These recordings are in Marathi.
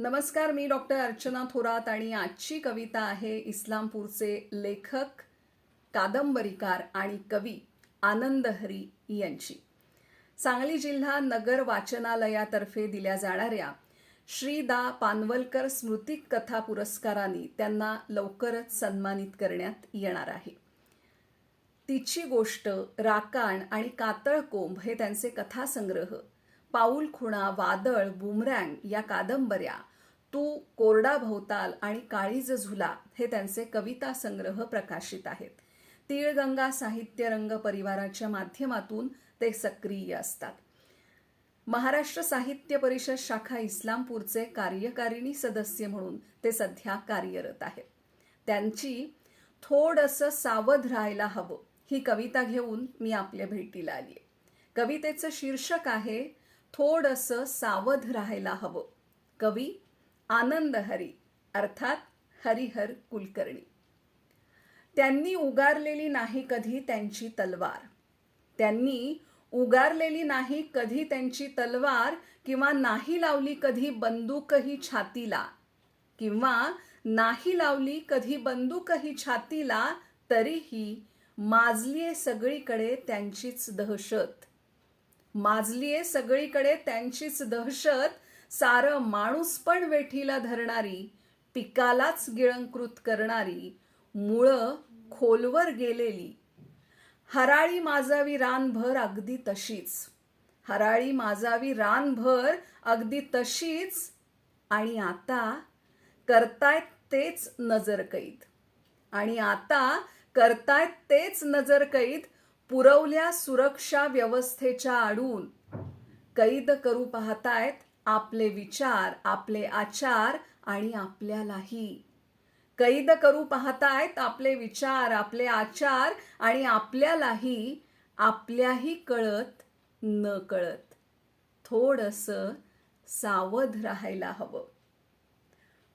नमस्कार मी डॉक्टर अर्चना थोरात आणि आजची कविता आहे इस्लामपूरचे लेखक कादंबरीकार आणि कवी आनंद हरी यांची. सांगली जिल्हा नगर वाचनालयातर्फे दिल्या जाणाऱ्या श्री दा पानवलकर स्मृती कथा पुरस्काराने त्यांना लवकरच सन्मानित करण्यात येणार आहे. तिची गोष्ट राकाण आणि कातळ कोंब हे त्यांचे कथासंग्रह पाऊल खुणा वादळ बुमरँग या कादंबऱ्या तू कोरडा भोवताल आणि काळीज झुला हे त्यांचे कविता संग्रह प्रकाशित आहेत. तीळगंगा साहित्य रंग परिवाराच्या माध्यमातून ते सक्रिय असतात. महाराष्ट्र साहित्य परिषद शाखा इस्लामपूरचे कार्यकारिणी सदस्य म्हणून ते सध्या कार्यरत आहेत. त्यांची थोडंसं सावध राहायला हवं ही कविता घेऊन मी आपल्या भेटीला आली कवितेचं शीर्षक आहे थोडंसं सावध राहायला हवं. कवी आनंद हरी अर्थात हरिहर कुलकर्णी. त्यांनी उगारलेली नाही कधी त्यांची तलवार. त्यांनी उगारलेली नाही कधी त्यांची तलवार किंवा नाही लावली कधी बंदूकही छातीला. किंवा नाही लावली कधी बंदूकही छातीला तरीही माजलीये सगळीकडे त्यांचीच दहशत. माजलीये सगळीकडे त्यांचीच दहशत. सारं माणूस पण वेठीला धरणारी पिकालाच गिळंकृत करणारी मुळं खोलवर गेलेली. हराळी माजावी रानभर अगदी तशीच. हराळी माजावी रानभर अगदी तशीच. आणि आता करतायत तेच नजरकैद. आणि आता करतायत तेच नजरकैद पुरवल्या सुरक्षा व्यवस्थेच्या आडून कैद करू पाहतायत आपले विचार आपले आचार आणि आपल्यालाही. कैद करू पाहतायत आपले विचार आपले आचार आणि आपल्यालाही आपल्याही कळत न कळत थोडंसं सावध राहायला हवं.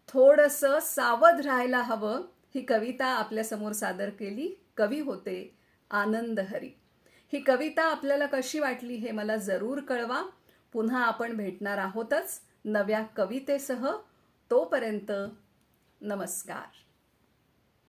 थोडंसं सावध राहायला हवं ही कविता आपल्यासमोर सादर केली. कवी होते आनंद हरी. ही कविता आपल्याला कशी वाटली हे मला जरूर कळवा. पुन्हा आपण भेटणार आहोतच नव्या कवितेसह. तोपर्यंत नमस्कार.